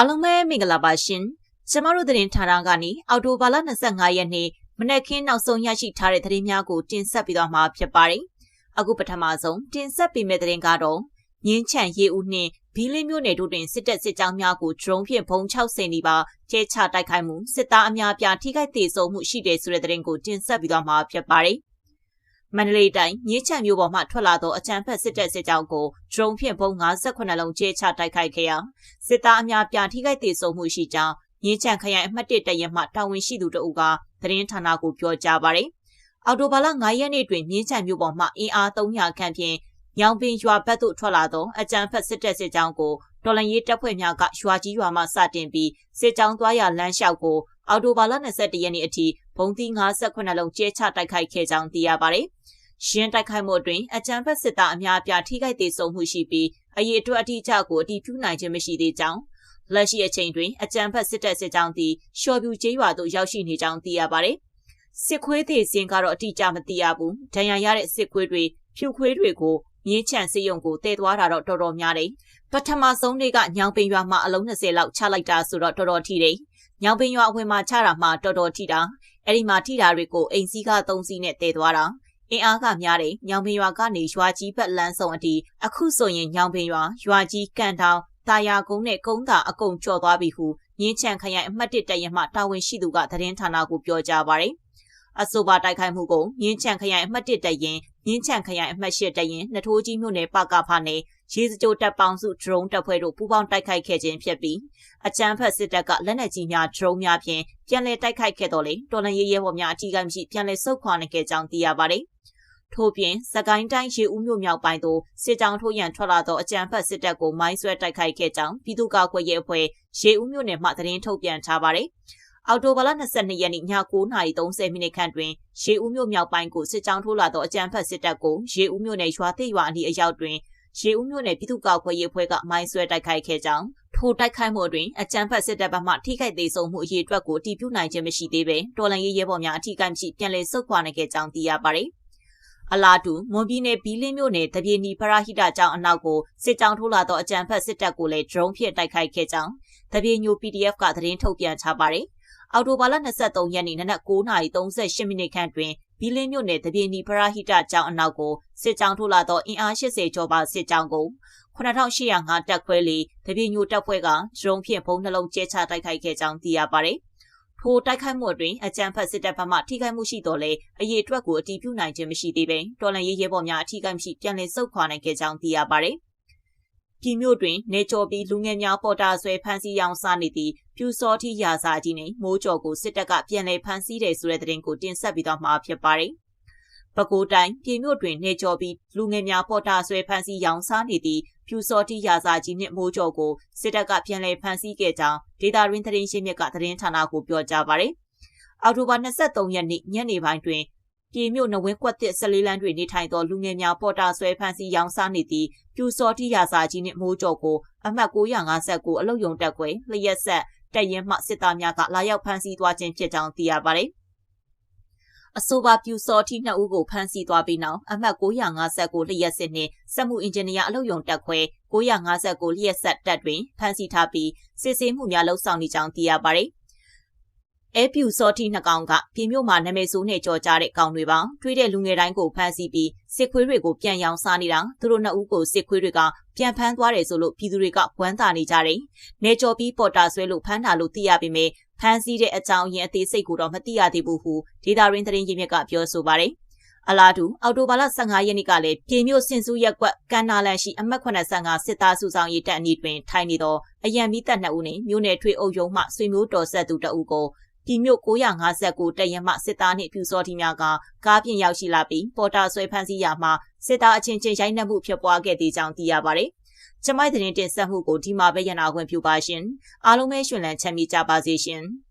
အားလုံးပဲမင်္ဂလာပါရှင်ကျမတို့သတင်းဌာနကနေအော်တိုဘာလ25ရက်နေ့မနက်ခင်းနောက်ဆုံးရရှိထားတဲ့သတင်းများကိုတင်ဆက်ပေးသွားမှာဖြစ်ပါတယ်အခုပထမဆုံးတင်ဆက်ပေးမယ့်သတင်းကတော့ငင်းချန်ရေဦးနှင့်ဘီလင်းမြို့နယ်တို့တွင်စစ်တပ်စစ်ကြောင်းများကို drone ဖြင့်ဘုံ60နီးပါးကျဲချတိုက်ခိုက်မှုစစ်သားအများပြားထိခိုက်ဒေဆုံးမှုရှိတယ်ဆိုတဲ့သတင်းကိုတင်ဆက်ပေးသွားမှာဖြစ်ပါတယ် မန္တလေးတိုင်းမြင်းချံမြို့ပေါ်မှထွက်လာသောအကြမ်းဖက်စစ်တပ်စစ်ကြောင်းကို drone ဖြင့်ဘုံ58လုံးကျဲချတိုက်ခိုက်ခဲ့ရာစစ်သားအများပြားထိခိုက်ဒေဆုံးမှုရှိကြောင်းမြင်းချံခရိုင်အမှတ်1တရက်မှတာဝန်ရှိသူတို့ကသတင်းဌာနကိုပြောကြားပါတယ်။အော်တိုဘာလ9ရက်နေ့တွင်မြင်းချံမြို့ပေါ်မှအင်အား300ခန့်ဖြင့်ညောင်ပင်ရွာဘက်သို့ထွက်လာသောအကြမ်းဖက်စစ်တပ်စစ်ကြောင်းကိုတော်လန်ရေးတပ်ဖွဲ့များကရွာကြီးရွာမှစတင်ပြီးစစ်ကြောင်းသွားရလမ်းလျှောက်ကို အော်တိုဘာလ22ရက်နေ့အထိဘုံသီး58လုံးကျဲချတိုက်ခိုက်ခဲ့ကြောင်းသိရပါတယ်။ရှင်းတိုက်ခိုက်မှုအတွင်းအကြမ်းဖက်စစ်သားအများအပြားထိခိုက်ဒေဆုံးမှုရှိပြီးအရေးအတွက်အတိအကျကိုအတည်ပြုနိုင်ခြင်းမရှိသေးကြောင်းလက်ရှိအချိန်တွင်အကြမ်းဖက်စစ်တပ်စစ်ကြောင်းသည်ရှော်ပြူကျေးရွာသို့ရောက်ရှိနေကြောင်းသိရပါတယ်။စစ်ခွေးသေးစင်ကတော့အတိအကျမသိရဘူး။ဒဏ်ရာရတဲ့စစ်ခွေးတွေဖြူခွေးတွေကိုမြင်းချန်စေယုံကိုတည်သွားတာတော့တော်တော်များတယ်။ပထမဆုံးနေ့ကညောင်ပင်ရွာမှာအလုံး20လောက်ချလိုက်တာဆိုတော့တော်တော်ထိတယ်။ ညောင်ပင်ရွာအဝင်မှာချတာမှတော်တော်ထိတာ။အဲ့ဒီမှာထိတာတွေကိုအိမ်စည်းက3စီးနဲ့တည်သွားတာ။အင်အားကများတယ်ညောင်ပင်ရွာကနေရွာကြီးဘက်လမ်းဆောင်အထိအခုဆိုရင်ညောင်ပင်ရွာရွာကြီးကန်တောင်တာယာကုန်းနဲ့ကုန်းသာအကုန်ကျော်သွားပြီဟုမြင်းချန်ခရိုင်အမှတ်၁တရင်မှတာဝန်ရှိသူကသတင်းဌာနကိုပြောကြားပါတယ်။ အဆိုပါတိုက်ခိုက်မှုကိုမြင်းချန်ခရိုင်အမှတ်၁တရင်မြင်းချန်ခရိုင်အမှတ်၈တရင်နထိုးကြီးမြို့နယ်ပကဖနဲ့ရေစကြိုတပ်ပေါင်းစု drone တပ်ဖွဲ့တို့ပူးပေါင်းတိုက်ခိုက်ခဲ့ခြင်းဖြစ်ပြီးအကြမ်းဖက်စစ်တပ်ကလက်နက်ကြီးများ drone များဖြင့်ပြန်လည်တိုက်ခိုက်ခဲ့တော်လေတော်လန်ရေးရဲဘော်များအကြီးအကဲမရှိပြန်လည်ဆုတ်ခွာနိုင်ခဲ့ကြောင်းသိရပါတယ်။ထို့ပြင်စကိုင်းတိုင်းရေဦးမြို့မြောက်ပိုင်းသို့စစ်ကြောင်းထိုးရန်ထွက်လာသောအကြမ်းဖက်စစ်တပ်ကိုမိုင်းဆွဲတိုက်ခိုက်ခဲ့ကြောင်းပြည်သူ့ကာကွယ်ရေးအဖွဲ့ရေဦးမြို့နယ်မှသတင်းထုတ်ပြန်ထားပါတယ်။ အော်တိုဘာလ22ရက်နေ့ည9:30မိနစ်ခန့်တွင်ရေဦးမြို့မြောက်ပိုင်းကိုစစ်ကြောင်းထိုးလာသောအကြမ်းဖက်စစ်တပ်ကိုရေဦးမြို့နယ်ရွာသစ်ရွာအနီးအရောက်တွင်ရေဦးမြို့နယ်ပြည်သူ့ကာကွယ်ရေးအဖွဲ့ကမိုင်းဆွဲတိုက်ခိုက်ခဲ့ကြောင်းထိုတိုက်ခိုက်မှုတွင်အကြမ်းဖက်စစ်တပ်ဘက်မှထိခိုက်သေးဆုံးမှုအရေးအတွက်ကိုတည်ပြုနိုင်ခြင်းမရှိသေးဘဲတော်လန်ရေးရဲဘော်များအထိကိမရှိပြန်လည်ဆုတ်ခွာနိုင်ခဲ့ကြောင်းသိရပါတယ်။အလားတူမွန်ပြည်နယ်ဘီလင်းမြို့နယ်တပြေနီပရဟိတကျောင်းအနောက်ကိုစစ်ကြောင်းထိုးလာသောအကြမ်းဖက်စစ်တပ်ကိုလည်း drone ဖြင့်တိုက်ခိုက်ခဲ့ကြောင်းတပြေညို PDF ကသတင်းထုတ်ပြန်ထားပါတယ်။ အော်တိုဘာလ23ရက်နေ့နနက်9:38မိနစ်ခန့်တွင်ဘီလင်းမြို့နယ်တပြေနီပရဟိတကျောင်းအနောက်ကိုစစ်ကြောင်းထိုးလာသောအင်အား80ကျော်ပါစစ်ကြောင်းကို9805တပ်ခွဲလေတပြေညိုတပ်ဖွဲ့က drone ဖြင့်ဘုံနှလုံးကျဲချတိုက်ခိုက်ခဲ့ကြောင်းသိရပါတယ်။ထိုတိုက်ခိုက်မှုအတွင်းအကြမ်းဖက်စစ်တပ်ဘက်မှထိခိုက်မှုရှိတော်လဲအရေးအတွက်ကိုအတည်ပြုနိုင်ခြင်းမရှိသေးပဲတော်လန်ရေးရဲဘော်များအထိခိုက်မရှိပြန်လည်ဆုတ်ခွာနိုင်ခဲ့ကြောင်းသိရပါတယ်။ ပြည်မြို့တွင်နေကျော်ပြီးလူငယ်များပေါ်တာဆွဲဖမ်းဆီးရောင်းစားနေသည့်ပြူစောတိရာစာကြီးနှင့်မိုးကြော်ကိုစစ်တပ်ကပြန်လည်ဖမ်းဆီးတယ်ဆိုတဲ့သတင်းကိုတင်ဆက်ပြီးတော့မှာဖြစ်ပါတယ်။ပဲခူးတိုင်းပြည်မြို့တွင်နေကျော်ပြီးလူငယ်များပေါ်တာဆွဲဖမ်းဆီးရောင်းစားနေသည့်ဖြူစောတိရာဇာကြီးနှင့်မိုးကျော်ကိုစစ်တပ်ကပြန်လည်ဖမ်းဆီးခဲ့ကြောင်းဒေတာရင်းသတင်းရှင်းမြစ်ကသတင်းဌာနကိုပြောကြားပါရယ်အောက်တိုဘာ23ရက်နေ့ညနေပိုင်းတွင် ပြည်မြို့နဝင်းကွက်တစ်14လမ်းတွင်နေထိုင်သောလူငယ်များပေါ်တာဆွဲဖမ်းဆီးရောင်းစားနေသည့်ပြူစောတိရာဇာကြီးနှင့်မိုးကျော်ကိုအမှတ်959အလုတ်ယုံတက်ကွယ်လျက်ဆက်တရင်မှစစ်သားများကလာရောက်ဖမ်းဆီးသွားခြင်းဖြစ်ကြောင်းသိရပါသည်အဆိုပါပြူစောတိနှစ်ဦးကိုဖမ်းဆီးသွားပြီးနောက်အမှတ်959လျှက်စစ်နှင့်စက်မှုအင်ဂျင်နီယာအလုပ်ရုံတက်ခွဲ959လျှက်ဆက်တက်တွင်ဖမ်းဆီးထားပြီးစစ်ဆေးမှုများလှုပ်ဆောင်နေကြောင်းသိရပါသည် အဲပြူစောတိနှစ်ကောင်ကပြည်မြို့မှာနာမည်ဆိုးနဲ့ကြော်ကြားတဲ့ကောင်တွေပါတွေးတဲ့လူငယ်တိုင်းကိုဖမ်းဆီးပြီးစစ်ခွေးတွေကိုပြန်ရောင်းစားနေတာသူတို့နှစ်ဦးကိုစစ်ခွေးတွေကပြန်ဖမ်းသွားတယ်ဆိုလို့ပြည်သူတွေကဝမ်းသာနေကြတယ်။နေကြော်ပြီးပေါ်တာဆွဲလို့ဖမ်းတာလို့သိရပေမဲ့ဖမ်းဆီးတဲ့အကြောင်းရင်းအသေးစိတ်ကိုတော့မသိရသေးဘူးဟုဒေတာရင်းသတင်းရင်းမြစ်ကပြောဆိုပါတယ်။အလားတူအော်တိုဘာလ15ရက်နေ့ကလည်းပြည်မြို့စင်စုရက်ကွက်ကန္နာလန်ရှိအမှတ်85စစ်သားစုဆောင်ရေးတပ်အနီးတွင်ထိုင်နေသောအယံမီတပ်နှစ်ဦးနှင့်မြို့နယ်ထွေအုပ်ရုံးမှဆွေမျိုးတော်ဆက်သူတအုပ်ကို ပြည်မြို့959တရင်မှစစ်သားနှင့်ပြူစောတိများကကားပြင်ရောက်ရှိလာပြီးပေါ်တာဆွဲဖမ်းဆီးရာမှာစစ်သားအချင်းချင်းရိုက်နှက်မှုဖြစ်ပွားခဲ့သေးကြောင်းသိရပါတယ်။ကျမိုက်သတင်းတင်ဆက်မှုကိုဒီမှာပဲရနာခွင့်ပြုပါရှင်။အားလုံးပဲရှင်လန်းချမ်းမြေ့ကြပါစေရှင်။